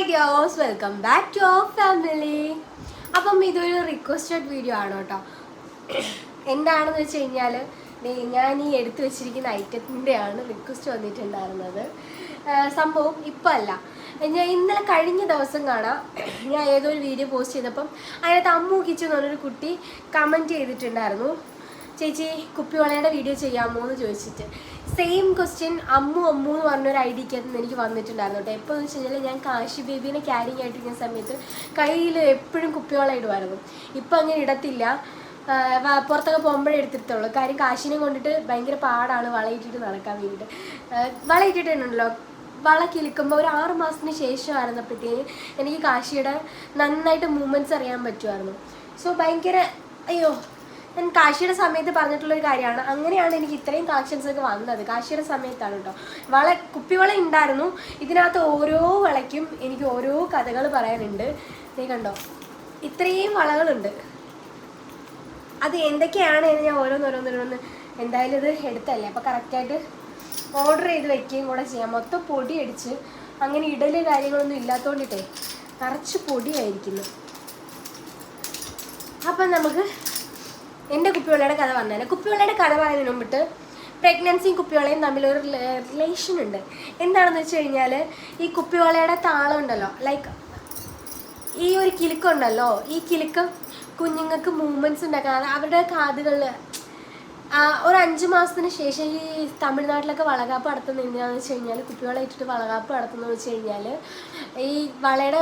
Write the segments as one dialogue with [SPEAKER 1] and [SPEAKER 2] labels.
[SPEAKER 1] Hi dears welcome back to our family അപ്പം ഇതൊരു requested video ആണ് കേട്ടോ. എന്താണെന്ന് വെച്ച് കഴിഞ്ഞാൽ ഞാൻ ഈ എടുത്തു വെച്ചിരിക്കുന്ന ഐറ്റത്തിന്റെയാണ് റിക്വസ്റ്റ് വന്നിട്ടുണ്ടായിരുന്നത്. സംഭവം ഇപ്പം അല്ല ഞാൻ ഇന്നലെ കഴിഞ്ഞ ദിവസം കാണാം ഞാൻ ഏതോ ഒരു വീഡിയോ പോസ്റ്റ് ചെയ്തപ്പം അതിനകത്ത് അമ്മു കിച്ചു എന്ന് പറഞ്ഞൊരു കുട്ടി കമന്റ് ചെയ്തിട്ടുണ്ടായിരുന്നു. ചേച്ചി കുപ്പിവളയുടെ വീഡിയോ ചെയ്യാമോ എന്ന് ചോദിച്ചിട്ട്. സെയിം ക്വസ്റ്റ്യൻ അമ്മു അമ്മു എന്ന് പറഞ്ഞൊരു ഐ ഡിക്കകത്ത് എനിക്ക് വന്നിട്ടുണ്ടായിരുന്നു കേട്ടോ. എപ്പോൾ എന്ന് വെച്ച് കഴിഞ്ഞാൽ ഞാൻ കാശി ബേബീനെ ക്യാരിങ് ആയിട്ടിരിക്കുന്ന സമയത്ത് കയ്യിൽ എപ്പോഴും കുപ്പിവെള്ളം ഇടുമായിരുന്നു. ഇപ്പം അങ്ങനെ ഇടത്തില്ല. പുറത്തൊക്കെ പോകുമ്പോഴേ എടുത്തിട്ടുള്ളൂ. കാര്യം കാശിനെ കൊണ്ടിട്ട് ഭയങ്കര പാടാണ് വളയിട്ടിട്ട് നടക്കാൻ വേണ്ടിയിട്ട്. വളയിട്ടിട്ടുണ്ടല്ലോ. വള കിളിക്കുമ്പോൾ ഒരു ആറ് മാസത്തിന് ശേഷം ശേഷമായിരുന്നപ്പോഴത്തേന് എനിക്ക് കാശിയുടെ നന്നായിട്ട് മൂവ്മെന്റ്സ് അറിയാൻ പറ്റുമായിരുന്നു. സോ ഭയങ്കര അയ്യോ ഞാൻ കാശിയുടെ സമയത്ത് പറഞ്ഞിട്ടുള്ളൊരു കാര്യമാണ്. അങ്ങനെയാണ് എനിക്ക് ഇത്രയും കളക്ഷൻസ് ഒക്കെ വന്നത്. കാശിയുടെ സമയത്താണ് കേട്ടോ വള കുപ്പിവള ഉണ്ടായിരുന്നു ഇതിനകത്ത് ഓരോ വളയ്ക്കും എനിക്ക് ഓരോ കഥകൾ പറയാനുണ്ട്. നീ കണ്ടോ? ഇത്രയും വളകളുണ്ട്. അത് എന്തൊക്കെയാണ് എന്ന് ഞാൻ ഓരോന്നോരോന്നോരോന്ന് എന്തായാലും ഇത് എടുത്തല്ലേ? അപ്പോൾ കറക്റ്റായിട്ട് ഓർഡർ ചെയ്ത് വെക്കുകയും കൂടെ ചെയ്യാം. മൊത്തം പൊടി അടിച്ച് അങ്ങനെ ഇടൽ കാര്യങ്ങളൊന്നും ഇല്ലാത്തതുകൊണ്ടിട്ടേ നിറച്ച് പൊടിയായിരിക്കുന്നു. അപ്പം നമുക്ക് എന്റെ കുപ്പിവെള്ളയുടെ കഥ പറഞ്ഞാൽ കുപ്പിവെള്ളയുടെ കഥ പറയുന്നതിന് മുമ്പിട്ട് പ്രഗ്നൻസിയും കുപ്പിവെള്ളയും തമ്മിലൊരു റിലേഷൻ ഉണ്ട്. എന്താണെന്ന് വെച്ച് കഴിഞ്ഞാൽ ഈ കുപ്പിവെള്ളയുടെ താളം ഉണ്ടല്ലോ ലൈക്ക് ഈ ഒരു കിലുക്കുണ്ടല്ലോ ഈ കിലുക്കം കുഞ്ഞുങ്ങൾക്ക് മൂവ്മെന്റ്സ് ഉണ്ടാക്കാൻ അവരുടെ കാതുകളിൽ ഒരു അഞ്ച് മാസത്തിന് ശേഷം ഈ തമിഴ്നാട്ടിലൊക്കെ വളകാപ്പ് നടത്തുന്നത് എന്തിനാന്ന് വെച്ച് കഴിഞ്ഞാൽ കുട്ടികളെ ഇട്ടിട്ട് വളകാപ്പ് നടത്തുന്നത് വെച്ച് കഴിഞ്ഞാൽ ഈ വളയുടെ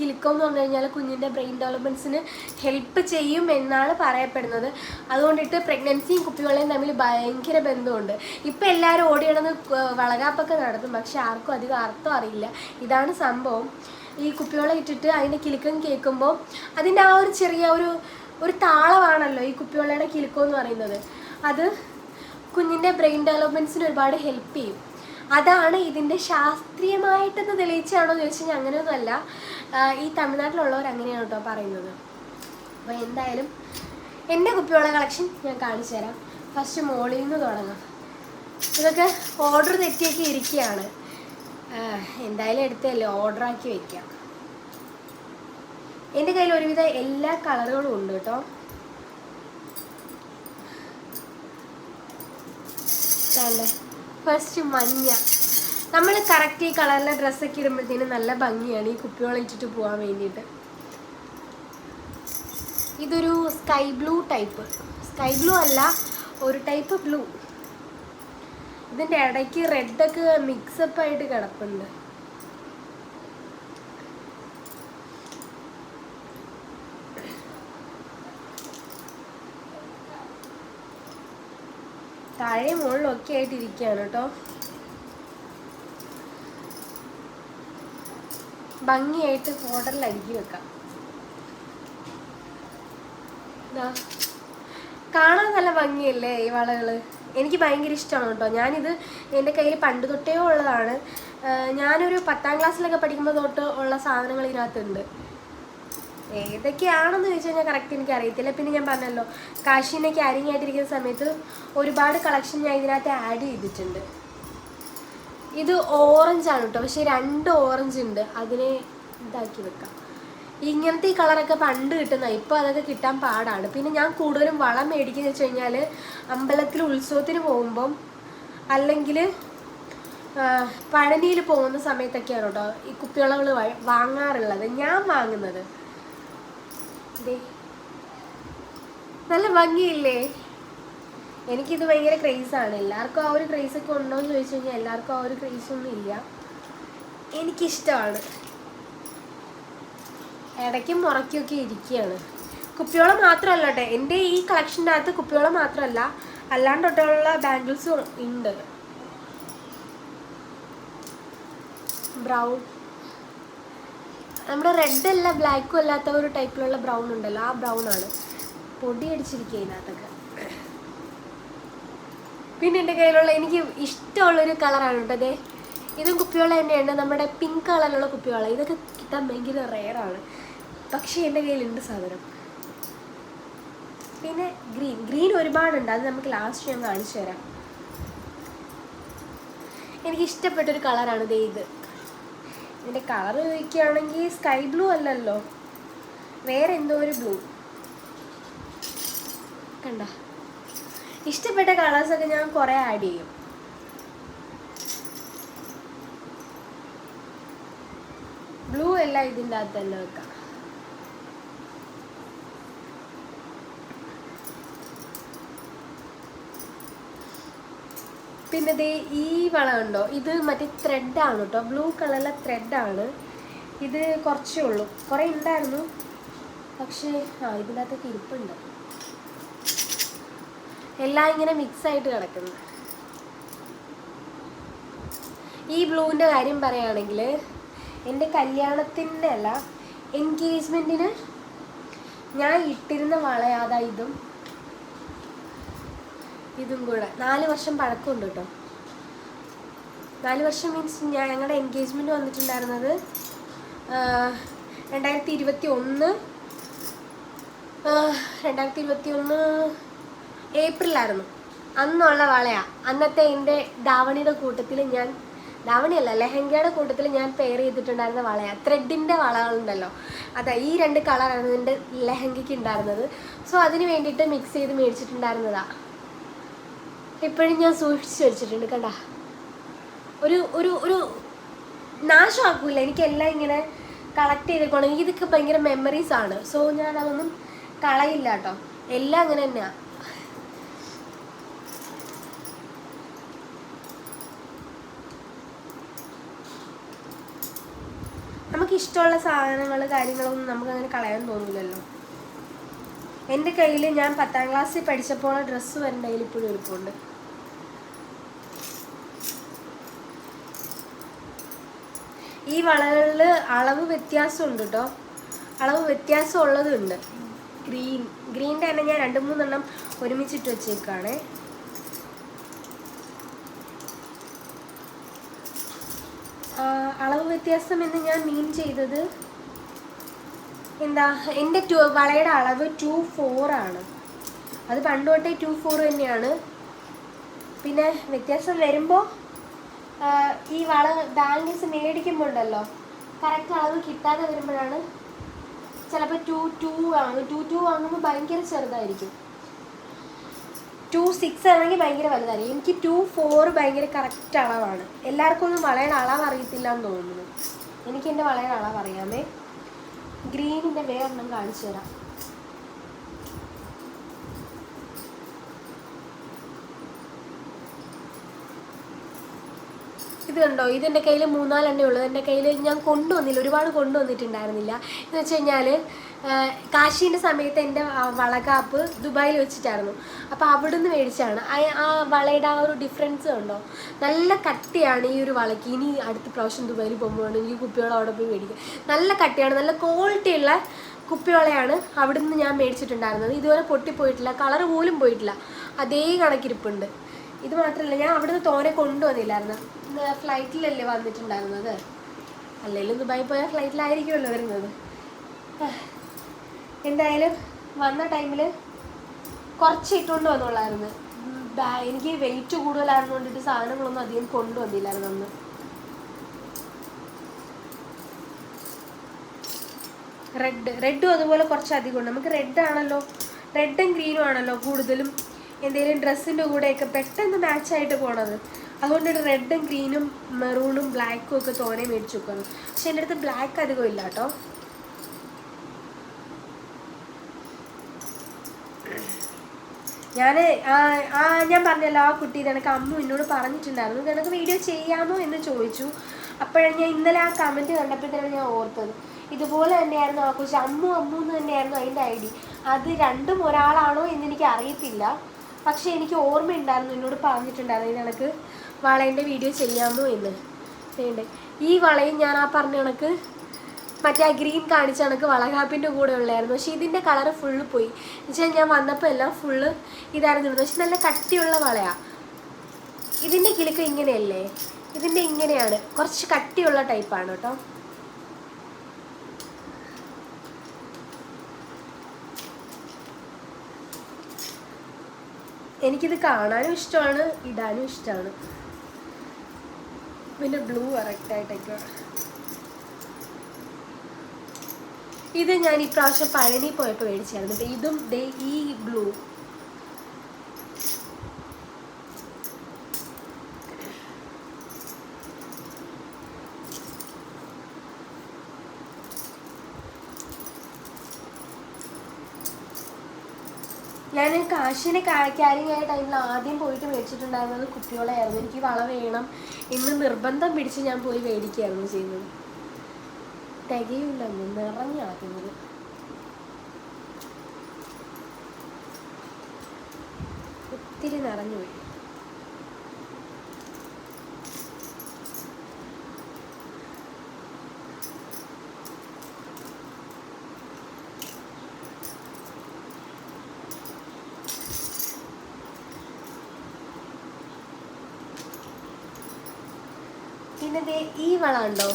[SPEAKER 1] കിലുക്കം എന്ന് പറഞ്ഞു കഴിഞ്ഞാൽ കുഞ്ഞിന്റെ ബ്രെയിൻ ഡെവലപ്മെന്റ്സിന് ഹെൽപ്പ് ചെയ്യും എന്നാണ് പറയപ്പെടുന്നത്. അതുകൊണ്ടിട്ട് പ്രഗ്നൻസിയും കുട്ടികളെയും തമ്മിൽ ഭയങ്കര ബന്ധമുണ്ട്. ഇപ്പം എല്ലാവരും ഓടി നടന്ന് ക- വളകാപ്പൊക്കെ നടത്തും. പക്ഷെ ആർക്കും അധികം അർത്ഥം അറിയില്ല. ഇതാണ് സംഭവം. ഈ കുപ്പിവെള്ളം ഇട്ടിട്ട് അതിന്റെ കിലുക്കം കേൾക്കുമ്പോൾ അതിന്റെ ആ ഒരു ചെറിയ ഒരു ഒരു താളമാണല്ലോ ഈ കുപ്പിവെള്ളയുടെ കിലുക്കം എന്ന് പറയുന്നത്. അത് കുഞ്ഞിന്റെ ബ്രെയിൻ ഡെവലപ്മെന്റ്സിന് ഒരുപാട് ഹെൽപ്പ് ചെയ്യും. അതാണ് ഇതിന്റെ ശാസ്ത്രീയമായിട്ടെന്ന് തെളിയിച്ചാണോ എന്ന് ചോദിച്ചു കഴിഞ്ഞാൽ അങ്ങനെയൊന്നുമല്ല. ഈ തമിഴ്നാട്ടിലുള്ളവർ അങ്ങനെയാണ് കേട്ടോ പറയുന്നത്. അപ്പോൾ എന്തായാലും എന്റെ കുപ്പിവെള്ള കളക്ഷൻ ഞാൻ കാണിച്ചു തരാം. ഫസ്റ്റ് മോളിൽ നിന്ന് തുടങ്ങാം. ഇതൊക്കെ ഓർഡർ തെറ്റിയൊക്കെ ഇരിക്കുകയാണ്. എന്തായാലും എടുത്തല്ലേ ഓർഡറാക്കി വയ്ക്കാം എന്റെ കയ്യിൽ ഒരുവിധം എല്ലാ കളറുകളും ഉണ്ട് കേട്ടോ. ഫസ്റ്റ് മഞ്ഞ. നമ്മൾ കറക്റ്റ് ഈ കളറിലെ ഡ്രസ്സൊക്കെ ഇടുമ്പോഴത്തേനും നല്ല ഭംഗിയാണ് ഈ കുപ്പിയോളം ഇട്ടിട്ട് പോകാൻ വേണ്ടിയിട്ട്. ഇതൊരു sky blue type sky blue അല്ല ഒരു ടൈപ്പ് ബ്ലൂ ഇതിന്റെ ഇടയ്ക്ക് റെഡൊക്കെ മിക്സപ്പ് ആയിട്ട് കിടപ്പുണ്ട്. താഴെ മുകളിലും ഒക്കെ ആയിട്ട് ഇരിക്കുകയാണ് കേട്ടോ. ഭംഗിയായിട്ട് ഓർഡറിൽ അടുക്കി വെക്കാം. കാണാൻ നല്ല ഭംഗിയല്ലേ ഈ വളകൾ? എനിക്ക് ഭയങ്കര ഇഷ്ടമാണ് കേട്ടോ. ഞാനിത് എന്റെ കയ്യിൽ പണ്ട് തൊട്ടേ ഉള്ളതാണ്. ഞാനൊരു പത്താം ക്ലാസ്സിലൊക്കെ പഠിക്കുമ്പോൾ തൊട്ട് ഉള്ള സാധനങ്ങൾ ഇതിനകത്തുണ്ട്. ഏതൊക്കെയാണെന്ന് ചോദിച്ചു കഴിഞ്ഞാൽ കറക്റ്റ് എനിക്ക് അറിയത്തില്ല. പിന്നെ ഞാൻ പറഞ്ഞല്ലോ കാശിനെ ക്യാരിങ് ആയിട്ടിരിക്കുന്ന സമയത്ത് ഒരുപാട് കളക്ഷൻ ഞാൻ ഇതിനകത്ത് ആഡ് ചെയ്തിട്ടുണ്ട്. ഇത് ഓറഞ്ച് ആണ് കേട്ടോ പക്ഷേ രണ്ട് ഓറഞ്ച് ഉണ്ട്. അതിനെ ഇതാക്കി വെക്കാം. ഇങ്ങനത്തെ ഈ കളറൊക്കെ പണ്ട് കിട്ടുന്ന ഇപ്പോൾ അതൊക്കെ കിട്ടാൻ പാടാണ്. പിന്നെ ഞാൻ കൂടുതലും വളം മേടിക്കുന്നത് വെച്ച് കഴിഞ്ഞാൽ അമ്പലത്തിൽ ഉത്സവത്തിന് പോകുമ്പം അല്ലെങ്കിൽ പഴനിയിൽ പോകുന്ന സമയത്തൊക്കെയാണ് കേട്ടോ ഈ കുപ്പിവളകൾ വാങ്ങാറുള്ളത്. ഞാൻ വാങ്ങുന്നത്. ദേ. നല്ല ഭംഗിയില്ലേ? എനിക്കിത് ഭയങ്കര ക്രേസാണ് എല്ലാവർക്കും ആ ഒരു ക്രേസ് ഒക്കെ ഉണ്ടോ എന്ന് ചോദിച്ചു കഴിഞ്ഞാൽ എല്ലാവർക്കും ആ ഒരു ക്രേസ് ഒന്നും ഇല്ല. എനിക്കിഷ്ടമാണ്. ഇടയ്ക്കും മുറയ്ക്കൊക്കെ ഇരിക്കുകയാണ്. കുപ്പിയോളം മാത്രമല്ല കേട്ടോ എന്റെ ഈ കളക്ഷന്റെ അകത്ത് കുപ്പിയോളം മാത്രമല്ല അല്ലാണ്ടൊട്ടുള്ള ബാംഗിൾസും ഉണ്ട്. ബ്രൗൺ നമ്മുടെ റെഡ് അല്ല ബ്ലാക്കും അല്ലാത്ത ഒരു ടൈപ്പിലുള്ള ബ്രൗൺ ഉണ്ടല്ലോ. ആ ബ്രൗൺ ആണ്. പൊടി അടിച്ചിരിക്കുക ഇതിനകത്തൊക്കെ. പിന്നെ എന്റെ കയ്യിലുള്ള എനിക്ക് ഇഷ്ടമുള്ളൊരു കളറാണ് കേട്ടോ അതെ ഇതും കുപ്പിവെള്ളം തന്നെയാണ്. നമ്മുടെ പിങ്ക് കളറിലുള്ള കുപ്പിവെള്ളം. ഇതൊക്കെ കിട്ടാൻ ഭയങ്കര റെയറാണ് പക്ഷേ എന്റെ കയ്യിലുണ്ട് സാധനം. പിന്നെ ഗ്രീൻ ഗ്രീൻ ഒരുപാടുണ്ട്. അത് നമുക്ക് ലാസ്റ്റ് ഞാൻ കാണിച്ചു തരാം എനിക്ക് ഇഷ്ടപ്പെട്ടൊരു കളറാണ് ദേ ഇത്. ഇതിന്റെ കളർ ചോദിക്കുകയാണെങ്കിൽ സ്കൈ ബ്ലൂ അല്ലല്ലോ. വേറെ എന്തോ ഒരു ബ്ലൂ. കണ്ട? ഇഷ്ടപ്പെട്ട കളേഴ്സൊക്കെ ഞാൻ കുറേ ആഡ് ചെയ്യും. ബ്ലൂ എല്ലാം ഇതിന്റെ അകത്ത് തന്നെ വെക്കാം. പിന്നെ ദേ ഈ വള ഉണ്ടോ? ഇത് മറ്റേ ത്രെഡാണ് കേട്ടോ. ബ്ലൂ കളറിലെ ത്രെഡാണ് ഇത് കുറച്ചേ ഉള്ളൂ. കുറേ ഉണ്ടായിരുന്നു പക്ഷേ ആ ഇതിനകത്തൊക്കെ ഇരിപ്പുണ്ട്. എല്ലാം ഇങ്ങനെ മിക്സ് ആയിട്ട് കിടക്കുന്നു. ഈ ബ്ലൂവിന്റെ കാര്യം പറയുകയാണെങ്കിൽ എന്റെ കല്യാണത്തിന്റെ അല്ല എൻഗേജ്മെന്റിന് ഞാൻ ഇട്ടിരുന്ന വളയാതാ ഇതും? ഇതും കൂടെ. നാല് വർഷം പഴക്കമുണ്ട് കേട്ടോ. നാല് വർഷം മീൻസ് ഞാൻ ഞങ്ങളുടെ എൻഗേജ്മെന്റ് വന്നിട്ടുണ്ടായിരുന്നത് രണ്ടായിരത്തി ഇരുപത്തി ഒന്ന് രണ്ടായിരത്തി ഇരുപത്തി ഒന്ന് ഏപ്രിലായിരുന്നു. അന്നുള്ള വളയാ. അന്നത്തെ എന്റെ ധാവണിയുടെ കൂട്ടത്തിൽ ഞാൻ ധാവണിയല്ല ലെഹങ്കയുടെ കൂട്ടത്തിൽ ഞാൻ പെയർ ചെയ്തിട്ടുണ്ടായിരുന്ന വളയാ. ത്രെഡിന്റെ വളകളുണ്ടല്ലോ. അതാ ഈ രണ്ട് കളറാണ് എന്റെ ലെഹങ്കയ്ക്ക് ഉണ്ടായിരുന്നത്. സോ അതിന് വേണ്ടിയിട്ട് മിക്സ് ചെയ്ത് മേടിച്ചിട്ടുണ്ടായിരുന്നതാ. ഇപ്പോഴും ഞാൻ സൂക്ഷിച്ചു വെച്ചിട്ടുണ്ട് കണ്ട. ഒരു ഒരു ഒരു നാശമാക്കൂല. എനിക്കെല്ലാം ഇങ്ങനെ കളക്ട് ചെയ്തേക്കണം എനിക്ക് ഇതൊക്കെ ഭയങ്കര മെമ്മറീസ് ആണ്. സോ ഞാൻ അതൊന്നും കളയില്ല കേട്ടോ. എല്ലാം അങ്ങനെ തന്നെയാ. നമുക്ക് ഇഷ്ടമുള്ള സാധനങ്ങൾ കാര്യങ്ങളൊന്നും നമുക്ക് അങ്ങനെ കളയാൻ തോന്നില്ലല്ലോ എന്റെ കയ്യിൽ ഞാൻ പത്താം ക്ലാസ്സിൽ പഠിച്ചപ്പോൾ ഡ്രസ്സ് വരേണ്ട കയ്യിൽ ഇപ്പോഴും ഇരിപ്പുണ്ട് ഈ വളകളിൽ അളവ് വ്യത്യാസമുണ്ട് കേട്ടോ അളവ് വ്യത്യാസം ഉള്ളതുണ്ട് ഗ്രീൻ ഗ്രീന്റെ തന്നെ ഞാൻ രണ്ട് മൂന്നെണ്ണം ഒരുമിച്ചിട്ട് വെച്ചേക്കാണേ. അളവ് വ്യത്യാസം എന്ന് ഞാൻ മീൻ ചെയ്തത് എന്താ എന്റെ ടു വളയുടെ അളവ് ടു ആണ്. അത് പണ്ട് തൊട്ടേ ടു ഫോർ തന്നെയാണ്. പിന്നെ വ്യത്യാസം വരുമ്പോൾ ഈ വള ബാങ്കിൾസ് മേടിക്കുമ്പോണ്ടല്ലോ. കറക്റ്റ് അളവ് കിട്ടാതെ വരുമ്പോഴാണ് ചിലപ്പോൾ ടു ടു വാങ്ങും. ടു ടു വാങ്ങുമ്പോൾ ഭയങ്കര ചെറുതായിരിക്കും. ടു സിക്സ് ആണെങ്കിൽ ഭയങ്കര വലുതായിരിക്കും. എനിക്ക് ടു ഫോർ ഭയങ്കര കറക്റ്റ് അളവാണ്. എല്ലാവർക്കും ഒന്നും വളയുടെ അളവ് അറിയത്തില്ല എന്ന് തോന്നുന്നു. എനിക്ക് എന്റെ വളയുടെ അളവ് അറിയാമേ. ഗ്രീനിന്റെ വേറെണ്ണം കാണിച്ചു തരാം. ഇത് കണ്ടോ? ഇതെന്റെ കയ്യിൽ മൂന്നാലെണ്ണേ ഉള്ളൂ. എന്റെ കയ്യിൽ ഞാൻ കൊണ്ടുവന്നില്ല. ഒരുപാട് കൊണ്ടുവന്നിട്ടുണ്ടായിരുന്നില്ല. എന്ന് വെച്ച് കഴിഞ്ഞാൽ കാശീന്റെ സമയത്ത് എന്റെ വളകാപ്പ് ദുബായിൽ വെച്ചിട്ടായിരുന്നു. അപ്പോൾ അവിടെ നിന്ന് മേടിച്ചാണ്. ആ- വളയുടെ ആ ഒരു ഡിഫറൻസ് ഉണ്ടോ? നല്ല കട്ടിയാണ് ഈ ഒരു വളയ്ക്ക്. ഇനി അടുത്ത പ്രാവശ്യം ദുബായിൽ പോകുമ്പോൾ ഈ കുപ്പിയോളം അവിടെ പോയി മേടിക്കുക. നല്ല കട്ടിയാണ്. നല്ല ക്വാളിറ്റി ഉള്ള കുപ്പിയോളയാണ് നിന്ന് ഞാൻ മേടിച്ചിട്ടുണ്ടായിരുന്നത്. ഇതുവരെ പൊട്ടിപ്പോയിട്ടില്ല. കളർ പോലും പോയിട്ടില്ല. അതേ കണക്കിരിപ്പുണ്ട്. ഇത് മാത്രമല്ല ഞാൻ അവിടുന്ന് തോനെ കൊണ്ടുവന്നില്ലായിരുന്നു. ഫ്ലൈറ്റിലല്ലേ വന്നിട്ടുണ്ടായിരുന്നത്? അല്ലെങ്കിലും ദുബായി പോയാൽ ഫ്ലൈറ്റിലായിരിക്കുമല്ലോ വരുന്നത്. എന്തായാലും വന്ന ടൈമിൽ കുറച്ച് ഇട്ടുകൊണ്ട് വന്നോളായിരുന്നു എനിക്ക് വെയിറ്റ് കൂടുതലായിരുന്നു കൊണ്ടിട്ട് സാധനങ്ങളൊന്നും അധികം കൊണ്ടുവന്നില്ലായിരുന്നു അന്ന്. റെഡ് റെഡും അതുപോലെ കുറച്ച് അധികം ഉണ്ട് നമുക്ക് റെഡ് ആണല്ലോ റെഡും ഗ്രീനും ആണല്ലോ കൂടുതലും എന്തെങ്കിലും ഡ്രസ്സിന്റെ കൂടെയൊക്കെ പെട്ടെന്ന് മാച്ചായിട്ട് പോണത്. അതുകൊണ്ട് റെഡും ഗ്രീനും മെറൂണും ബ്ലാക്കും ഒക്കെ തോനെ മേടിച്ചു വെക്കുന്നു. പക്ഷെ എന്റെ അടുത്ത് ബ്ലാക്ക് അധികം ഇല്ല കേട്ടോ. ഞാൻ ആ ഞാൻ പറഞ്ഞല്ലോ ആ കുട്ടി എനിക്ക് അമ്മ എന്നോട് പറഞ്ഞിട്ടുണ്ടായിരുന്നു. നിനക്ക് വീഡിയോ ചെയ്യാമോ എന്ന് ചോദിച്ചു. അപ്പോഴാണ് ഞാൻ ഇന്നലെ ആ കമന്റ് കണ്ടപ്പോഴത്തേനാണ് ഞാൻ ഓർത്തത്. ഇതുപോലെ തന്നെയായിരുന്നു ആ കുറിച്ച് അമ്മു അമ്മു എന്ന് തന്നെയായിരുന്നു അതിന്റെ ഐ ഡി. അത് രണ്ടും ഒരാളാണോ എന്ന് എനിക്ക് അറിയത്തില്ല. പക്ഷേ എനിക്ക് ഓർമ്മയുണ്ടായിരുന്നു എന്നോട് പറഞ്ഞിട്ടുണ്ടായിരുന്നു എനിക്ക് വളയന്റെ വീഡിയോ ചെയ്യാമോ എന്ന്. വേണ്ടേ? ഈ വളയും ഞാൻ ആ പറഞ്ഞ കണക്ക് മറ്റേ ആ ഗ്രീൻ കാണിച്ച കണക്ക് വളകാപ്പിന്റെ കൂടെ ഉള്ളായിരുന്നു. പക്ഷേ ഇതിന്റെ കളറ് ഫുള്ള് പോയി. എന്നുവെച്ചാൽ ഞാൻ വന്നപ്പോൾ എല്ലാം ഫുള്ള് ഇതായിരുന്നു പക്ഷെ നല്ല കട്ടിയുള്ള വളയാണ് ഇതിന്റെ കിലുക്കം ഇങ്ങനെയല്ലേ? ഇതിന്റെ ഇങ്ങനെയാണ്. കുറച്ച് കട്ടിയുള്ള ടൈപ്പാണ് കേട്ടോ. എനിക്കിത് കാണാനും ഇഷ്ടമാണ് ഇടാനും ഇഷ്ടമാണ്. പിന്നെ ബ്ലൂ കറക്റ്റായിട്ടൊക്കെ ഇത് ഞാൻ ഇപ്രാവശ്യം പഴനി പോയപ്പോൾ മേടിച്ചായിരുന്നു. ഇതും ഈ ബ്ലൂ ഞാൻ കാശിനെ ക്യാരിങ് ആയ ടൈമിൽ ആദ്യം പോയിട്ട് മേടിച്ചിട്ടുണ്ടായിരുന്നത് കുപ്പിയോളായിരുന്നു എനിക്ക് വള വേണം. എന്ന് നിർബന്ധം പിടിച്ച് ഞാൻ പോയി മേടിക്കുകയായിരുന്നു ചെയ്യുന്നത്. തികയുണ്ടെന്ന് നിറഞ്ഞാക്കുന്നത് ഒത്തിരി നിറഞ്ഞു പോയി. ദേ ഈ വള ഉണ്ടോ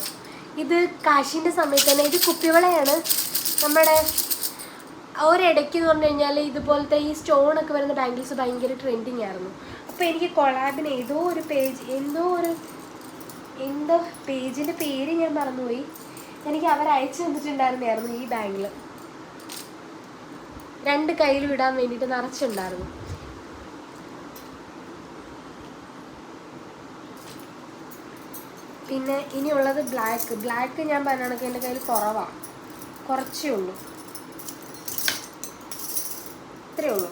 [SPEAKER 1] ഇത് കാശിന്റെ സമയത്ത് തന്നെ ഇത് കുപ്പിവളയാണ്. നമ്മുടെ ഒരിടയ്ക്ക് എന്ന് പറഞ്ഞു കഴിഞ്ഞാൽ ഇതുപോലത്തെ ഈ സ്റ്റോണൊക്കെ വരുന്ന ബാങ്കിൾസ് ഭയങ്കര ട്രെൻഡിങ് ആയിരുന്നു. അപ്പോൾ എനിക്ക് കൊളാബിന് ഏതോ ഒരു പേജ് എന്തോ ഒരു എന്തോ പേജിന്റെ പേര് ഞാൻ മറന്നുപോയി. എനിക്ക് അവർ അയച്ചു തന്നിട്ടുണ്ടായിരുന്നായിരുന്നു ഈ ബാങ്കിൽ രണ്ട് കയ്യിലും ഇടാൻ വേണ്ടിയിട്ട് നിറച്ചുണ്ടായിരുന്നു. പിന്നെ ഇനിയുള്ളത് ബ്ലാക്ക് ബ്ലാക്ക് ഞാൻ പറഞ്ഞ എന്റെ കയ്യിൽ കുറവാണ് കുറച്ചേ ഉള്ളൂ. ഇത്രയേ ഉള്ളൂ.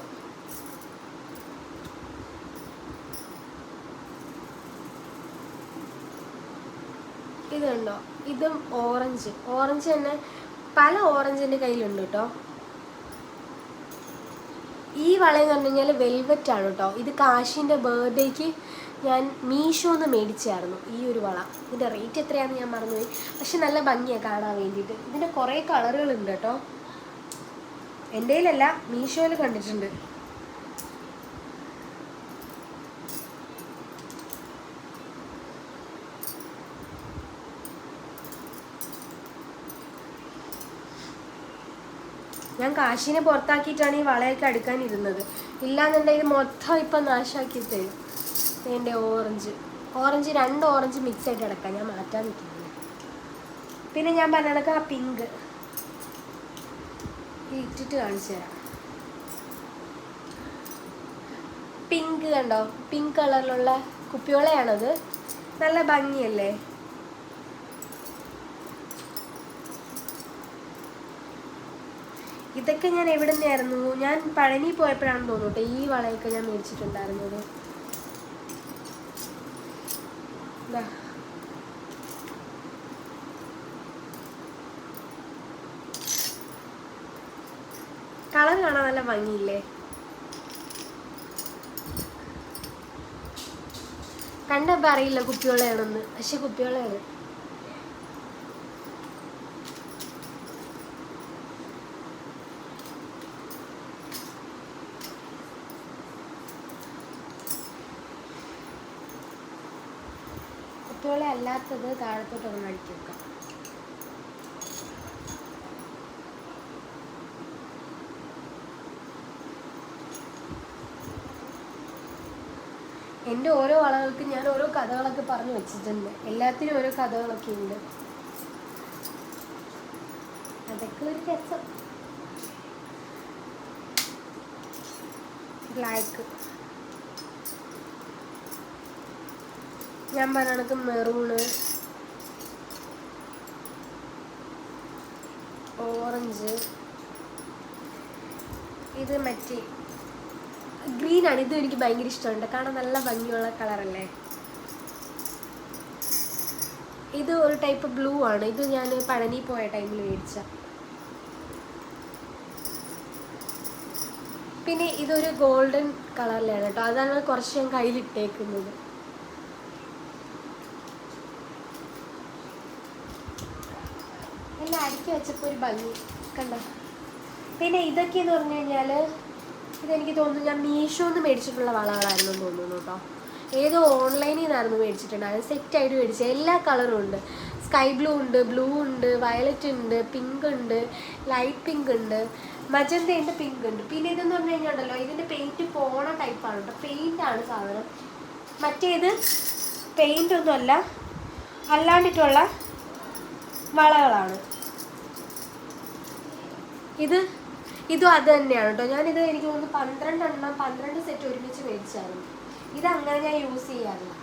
[SPEAKER 1] ഇതുണ്ടോ ഇതും ഓറഞ്ച് ഓറഞ്ച് തന്നെ പല ഓറഞ്ച് എന്റെ കയ്യിലുണ്ട് കേട്ടോ. ഈ വളയെന്ന് പറഞ്ഞു കഴിഞ്ഞാൽ വെൽവെറ്റ് ആണ് കേട്ടോ. ഇത് കാശിന്റെ ബർത്ത്ഡേക്ക് ഞാൻ മീഷോന്ന് മേടിച്ചായിരുന്നു ഈ ഒരു വള. ഇതിന്റെ റേറ്റ് എത്രയാണെന്ന് ഞാൻ മറന്നുപോയി. പക്ഷെ നല്ല ഭംഗിയാണ് കാണാൻ വേണ്ടിയിട്ട്. ഇതിന്റെ കുറേ കളറുകളുണ്ട് കേട്ടോ. എന്റെ കയ്യിലല്ല മീഷോയിൽ കണ്ടിട്ടുണ്ട്. ഞാൻ കാശിനെ പുറത്താക്കിയിട്ടാണ് ഈ വളയൊക്കെ അടുക്കാൻ ഇരുന്നത് ഇല്ലാന്നുണ്ടെങ്കിൽ മൊത്തം ഇപ്പം നാശാക്കി തരും എന്റെ ഓറഞ്ച്. ഓറഞ്ച് രണ്ട് ഓറഞ്ച് മിക്സ് ആയിട്ട് കിടക്കാം. ഞാൻ മാറ്റാൻ നിൽക്കുന്നത് പിന്നെ ഞാൻ പറഞ്ഞ ആ പിങ്ക് ഇട്ടിട്ട് കാണിച്ചു തരാം. പിങ്ക് കണ്ടോ? പിങ്ക് കളറിലുള്ള കുപ്പിയോളയാണത്. നല്ല ഭംഗിയല്ലേ? ഇതൊക്കെ ഞാൻ എവിടെ നിന്നായിരുന്നു ഞാൻ പഴനി പോയപ്പോഴാണെന്ന് തോന്നുന്നു ഈ വളയൊക്കെ ഞാൻ മേടിച്ചിട്ടുണ്ടായിരുന്നത് ദാ. കളർ കാണാൻ നല്ല ഭംഗിയില്ലേ? കണ്ടപ്പോ അറിയില്ല കുപ്പിയോളയാണെന്ന് പക്ഷെ കുപ്പിയോളയാണ് കുപ്പിയോള അല്ലാത്തത് താഴത്തോട്ടൊന്ന് അടുക്കി വെക്കാം എന്റെ ഓരോ വളകൾക്ക് ഞാൻ ഓരോ കഥകളൊക്കെ പറഞ്ഞു വെച്ചിട്ടുണ്ട്. എല്ലാത്തിനും ഓരോ കഥകളൊക്കെ ഉണ്ട്. അതൊക്കെ ഒരു രസം. ബ്ലാക്ക് ഞാൻ കണക്ക് മെറൂണ് ഓറഞ്ച് ഇത് മറ്റേ ഗ്രീൻ ആണ് ഇതും എനിക്ക് ഭയങ്കര ഇഷ്ടമുണ്ട്. കാരണം നല്ല ഭംഗിയുള്ള കളറല്ലേ? ഇത് ഒരു ടൈപ്പ് ബ്ലൂ ആണ്. ഇത് ഞാൻ പഴനി പോയ ടൈമിൽ മേടിച്ച. പിന്നെ ഇതൊരു ഗോൾഡൻ കളറിലാണ് കേട്ടോ. അതാണ് കുറച്ച് ഞാൻ കയ്യിലിട്ടേക്കുന്നത്. എല്ലാം അടുക്കി വെച്ചപ്പോൾ ഒരു ഭംഗി. കണ്ടോ? പിന്നെ ഇതൊക്കെ എന്ന് പറഞ്ഞു കഴിഞ്ഞാൽ ഇതെനിക്ക് തോന്നുന്നു ഞാൻ മീഷോന്ന് മേടിച്ചിട്ടുള്ള വളകളായിരുന്നു തോന്നുന്നു കേട്ടോ. ഏതോ ഓൺലൈനിൽ നിന്നായിരുന്നു മേടിച്ചിട്ടുണ്ടായിരുന്നു സെറ്റായിട്ട് മേടിച്ച എല്ലാ കളറും ഉണ്ട്. സ്കൈ ബ്ലൂ ഉണ്ട് ബ്ലൂ ഉണ്ട് വയലറ്റ് ഉണ്ട് പിങ്ക് ഉണ്ട് ലൈറ്റ് പിങ്ക് ഉണ്ട് മജന്തയുണ്ട് പിങ്ക് ഉണ്ട്. പിന്നെ ഇതെന്ന് പറഞ്ഞു കഴിഞ്ഞാൽ ഉണ്ടല്ലോ ഇതിന്റെ പെയിന്റ് പോണ ടൈപ്പാണ് കേട്ടോ. പെയിന്റ് ആണ് സാധനം. മറ്റേത് പെയിന്റ് ഒന്നുമല്ല അല്ലാണ്ടിട്ടുള്ള വളകളാണ്. ഇത് ഇതും അത് തന്നെയാണ് കേട്ടോ. ഞാനിത് എനിക്ക് തോന്നുന്നു പന്ത്രണ്ട് എണ്ണം പന്ത്രണ്ട് സെറ്റ് ഒരുമിച്ച് മേടിച്ചായിരുന്നു. ഇത് അങ്ങനെ ഞാൻ യൂസ് ചെയ്യാറില്ല.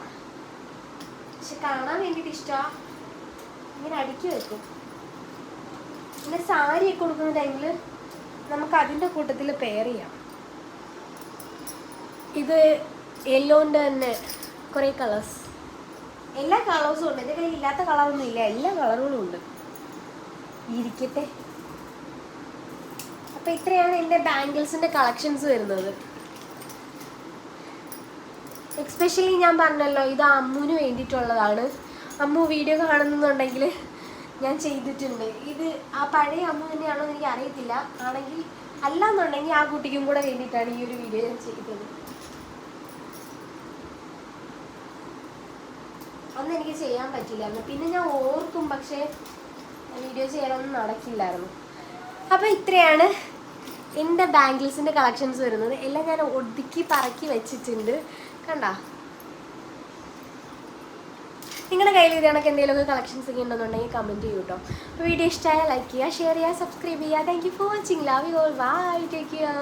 [SPEAKER 1] പക്ഷെ കാണാൻ വേണ്ടിയിട്ട് ഇഷ്ടമാണ് ഇങ്ങനെ അടുക്കി വെക്കും. പിന്നെ സാരിയൊക്കെ കൊടുക്കുന്ന ടൈമിൽ നമുക്ക് അതിന്റെ കൂട്ടത്തിൽ പെയർ ചെയ്യാം. ഇത് യെല്ലോന്റെ തന്നെ കുറേ കളേഴ്സ് എല്ലാ കളേഴ്സും ഉണ്ട്. എന്റെ കയ്യിൽ ഇല്ലാത്ത കളറൊന്നും ഇല്ല. എല്ലാ കളറുകളും ഉണ്ട്. ഇരിക്കട്ടെ. അപ്പം ഇത്രയാണ് എന്റെ ബാംഗിൾസിന്റെ കളക്ഷൻസ് വരുന്നത്. എക്സ്പെഷ്യലി ഞാൻ പറഞ്ഞല്ലോ ഇത് അമ്മുവിന് വേണ്ടിയിട്ടുള്ളതാണ്. അമ്മു വീഡിയോ കാണുന്നുണ്ടെങ്കിൽ ഞാൻ ചെയ്തിട്ടുണ്ട്. ഇത് ആ പഴയ അമ്മു തന്നെയാണോ എനിക്ക് അറിയത്തില്ല ആണെങ്കിൽ അല്ല എന്നുണ്ടെങ്കിൽ ആ കുട്ടിക്കും കൂടെ വേണ്ടിയിട്ടാണ് ഈ ഒരു വീഡിയോ ഞാൻ ചെയ്തത്. അന്ന് എനിക്ക് ചെയ്യാൻ പറ്റില്ലായിരുന്നു. പിന്നെ ഞാൻ ഓർക്കും പക്ഷേ വീഡിയോ ചെയ്യണമെന്ന് നടക്കില്ലായിരുന്നു. അപ്പോൾ ഇത്രയാണ്. എന്റെ ബാംഗിൾസിന്റെ കളക്ഷൻസ് വരുന്നത് എല്ലാം ഞാൻ ഒതുക്കി പറക്കി വെച്ചിട്ടുണ്ട്. കണ്ട? നിങ്ങളുടെ കയ്യിൽ ഇത് എന്തെങ്കിലുമൊക്കെ കളക്ഷൻസ് ഒക്കെ ഉണ്ടെന്നുണ്ടെങ്കിൽ കമന്റ് ചെയ്യൂ കേട്ടോ അപ്പോൾ വീഡിയോ ഇഷ്ടമായ ലൈക്ക് ചെയ്യുക ഷെയർ ചെയ്യുക സബ്സ്ക്രൈബ് ചെയ്യുക. Thank you for watching love you all bye take care